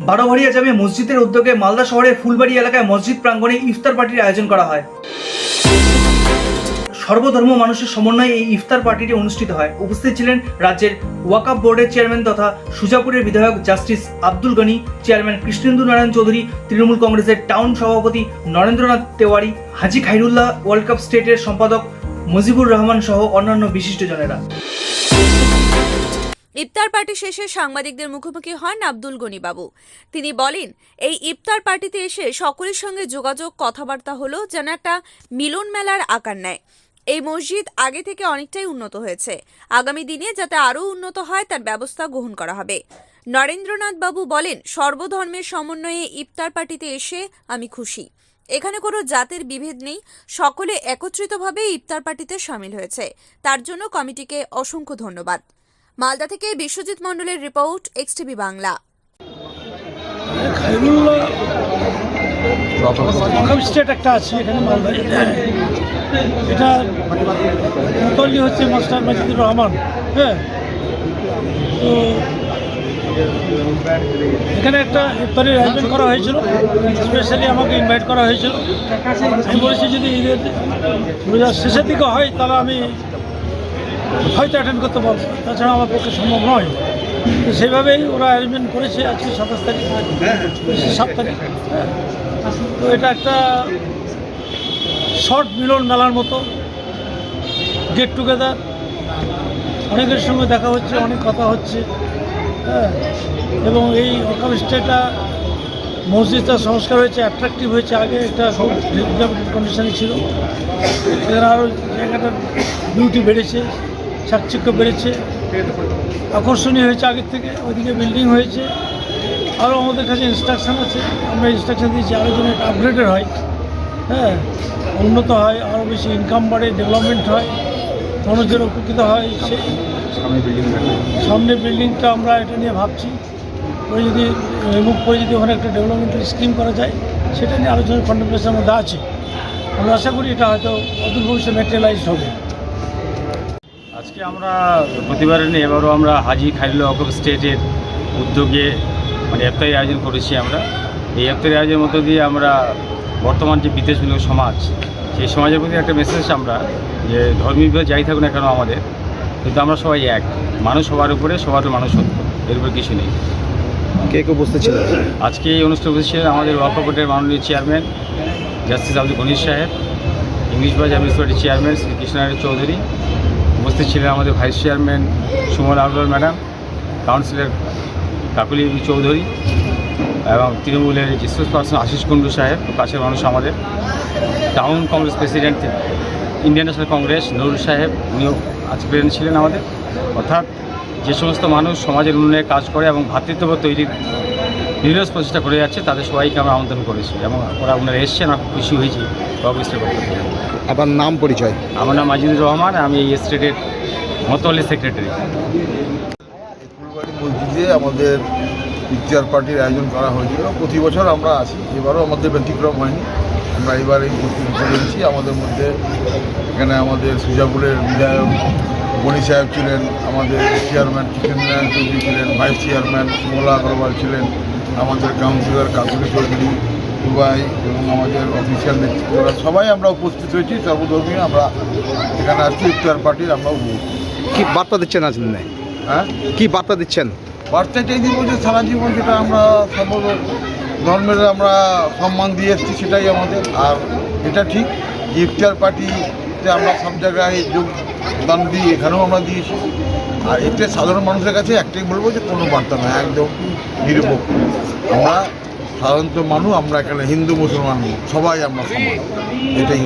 বারোভারিয়া জামে মসজিদের উদ্যোগে মালদা শহরের ফুলবাড়ি এলাকায় মসজিদ প্রাঙ্গণে ইফতার পার্টির আয়োজন করা হয়। সর্বধর্ম মানুষের সমন্বয়ে এই ইফতার পার্টিটি অনুষ্ঠিত হয়। উপস্থিত ছিলেন রাজ্যের ওয়াকাপ বোর্ডের চেয়ারম্যান তথা সুজাপুরের বিধায়ক জাস্টিস আব্দুল গনি, চেয়ারম্যান কৃষ্ণেন্দু নারায়ণ চৌধুরী, তৃণমূল কংগ্রেসের টাউন সভাপতি নরেন্দ্রনাথ তেওয়ারি, হাজি খাইরুল্লাহ ওয়ার্ল্ড কাপ স্টেটের সম্পাদক মুজিবুর রহমান সহ অন্যান্য বিশিষ্টজনেরা ইফতার পার্টি শেষে সাংবাদিকদের মুখোমুখি হন আব্দুল গনি বাবু। তিনি বলেন, এই ইফতার পার্টিতে এসে সকলের সঙ্গে যোগাযোগ, কথাবার্তা হলো যেন একটা মিলন মেলার আকার নেয়। এই মসজিদ আগে থেকে অনেকটাই উন্নত হয়েছে। আগামী দিনে যাতে আরও উন্নত হয়, তার ব্যবস্থা গ্রহণ করা হবে। নরেন্দ্রনাথ বাবু বলেন, সর্বধর্মের সমন্বয়ে ইফতার পার্টিতে এসে আমি খুশি। এখানে কোনো জাতের বিভেদ নেই, সকলে একত্রিতভাবে ইফতার পার্টিতে সামিল হয়েছে। তার জন্য কমিটিকে অসংখ্য ধন্যবাদ। মালদা থেকে বিশ্বজিৎ মণ্ডলের রিপোর্ট এক্সটিভি বাংলা। স্টেট একটা আছে এখানে মালদায় এটা মুতল্লি হচ্ছে মাস্টার মাজিদুর রহমান হ্যাঁ? তো এখানে একটা ইফতারের আয়োজন করা হয়েছিল স্পেশালি আমাকে ইনভাইট করা হয়েছিল। আমি বলেছি যদি ঈদের রোজার শেষের দিকে হয়, তাহলে আমি হয়তো অ্যাটেন্ড করতে পারব। তাছাড়া আমার পক্ষে সম্ভব নয়। তো সেভাবেই ওরা অ্যারেঞ্জমেন্ট করেছে আজকে সাতাশ তারিখ সাত তারিখ। তো এটা একটা শর্ট মিলন মেলার মতো। গেট টুগেদার অনেকের সঙ্গে দেখা হচ্ছে, অনেক কথা হচ্ছে। হ্যাঁ। এবং এই অকাল স্টেটা মসজিদটা সংস্কার হয়েছে অ্যাট্রাকটিভ হয়েছে। আগে একটা খুব কন্ডিশনে ছিল। এখানে আরও জায়গাটার বিউটি বেড়েছে। চাকচিক্য বেড়েছে। আকর্ষণীয় হয়েছে আগের থেকে ওইদিকে বিল্ডিং হয়েছে। আরও আমাদের কাছে ইনস্ট্রাকশান আছে। আমরা ইনস্ট্রাকশান দিয়েছি আরও যেন এটা আপগ্রেডেড হয়। হ্যাঁ উন্নত হয় আরও বেশি ইনকাম বাড়ে ডেভেলপমেন্ট হয় মানুষের উপকৃত হয়। সে সামনে বিল্ডিংটা আমরা এটা নিয়ে ভাবছি। ওই যদি রিমুভ করে যদি ওখানে একটা ডেভেলপমেন্টের স্কিম করা যায় সেটা নিয়ে আলোচনার কন্টেম্পলেশনের মধ্যে আছে। আমরা আশা করি এটা হয়তো অদূর ভবিষ্যতে ম্যাটেরিয়ালাইজড হবে। আজকে আমরা প্রতিবারে নিয়ে এবারও আমরা হাজি খাইরুল্লাহ ওয়াকফ স্টেটের উদ্যোগে মানে ইফতারি আয়োজন করেছি আমরা। এই ইফতারি আয়োজনের মধ্য দিয়ে আমরা বর্তমান যে বিদেশমূলক সমাজ সেই সমাজের প্রতি একটা মেসেজ আমরা যে ধর্মীয় বিভাগ যাই থাকুক না কেন আমাদের কিন্তু আমরা সবাই এক। মানুষ সবার উপরে সবার মানুষ সত্য এর উপর কিছু নেই। কে কে উপস্থিত ছিলেন আজকে এই অনুষ্ঠানে উপস্থিত ছিলেন আমাদের ওয়াকফ বোর্ডের মাননীয় চেয়ারম্যান জাস্টিস আব্দুল গনির সাহেব ইংলিশ বাজার মিউনিসিপ্যালিটি চেয়ারম্যান শ্রী কৃষ্ণারায়ণ চৌধুরী উপস্থিত ছিলেন আমাদের vice chairman Suman Agarwal madam, councillor Kakuli Choudhury এবং তৃণমূলের স্পোর্টস পার্সন আশিস কুণ্ডু সাহেব কাছের মানুষ আমাদের। টাউন কংগ্রেস প্রেসিডেন্ট, ইন্ডিয়ান ন্যাশনাল কংগ্রেস, নুরুল সাহেব, উনিও আজকে প্রেসিডেন্ট ছিলেন আমাদের। অর্থাৎ যে সমস্ত মানুষ সমাজের উন্নয়নে কাজ করে এবং ভ্রাতৃত্ববোধ তৈরির বিভিন্ন প্রচেষ্টা করে যাচ্ছে তাদের সবাইকে আমরা আমন্ত্রণ করেছি এবং ওরা ওনারা এসছেন আমি খুশি হয়েছি অফিসের পক্ষ থেকে। আপনার নাম পরিচয়? আমার নাম মাজিদুর রহমান আমি এই স্টেটের মতোয়ালি সেক্রেটারি। মসজিদে আমাদের ইফতার পার্টির আয়োজন করা হয়েছিল। প্রতি বছর আমরা আসি এবারও আমাদের ব্যতিক্রম হয়নি। আমরা এবার এই উপস্থিত করেছি আমাদের মধ্যে এখানে আমাদের সুজাপুরের বিধায়ক বনি সাহেব ছিলেন আমাদের চেয়ারম্যান কিষেন চৌধুরী ছিলেন ভাইস চেয়ারম্যান সুমলা আগরওয়াল ছিলেন আমাদের কাউন্সিলর কাকুলি চৌধুরী দুবাই এবং আমাদের অফিসিয়াল নেতৃত্বরা সবাই আমরা উপস্থিত হয়েছি সর্বধর্মীয় আমরা এখানে আসছি ইফতার পার্টির আমরা কি বার্তা দিচ্ছেন আজ হ্যাঁ? কি বার্তা দিচ্ছেন? বার্তাটাই দিব যে সারা জীবন যেটা আমরা সর্ব ধর্মের আমরা সম্মান দিয়ে এসেছি সেটাই আমাদের আর এটা ঠিক ইফতার পার্টিতে আমরা সব জায়গায় যোগদান দিই এখানেও আমরা দিয়েছি। আর এতে সাধারণ মানুষের কাছে একটাই বলব যে, কোনো বার্তা নয়, একদম নিরপেক্ষ। আমরা সাধারণত মানুষ, আমরা এখানে হিন্দু, মুসলমান, সবাই আমরা সমান। এটাই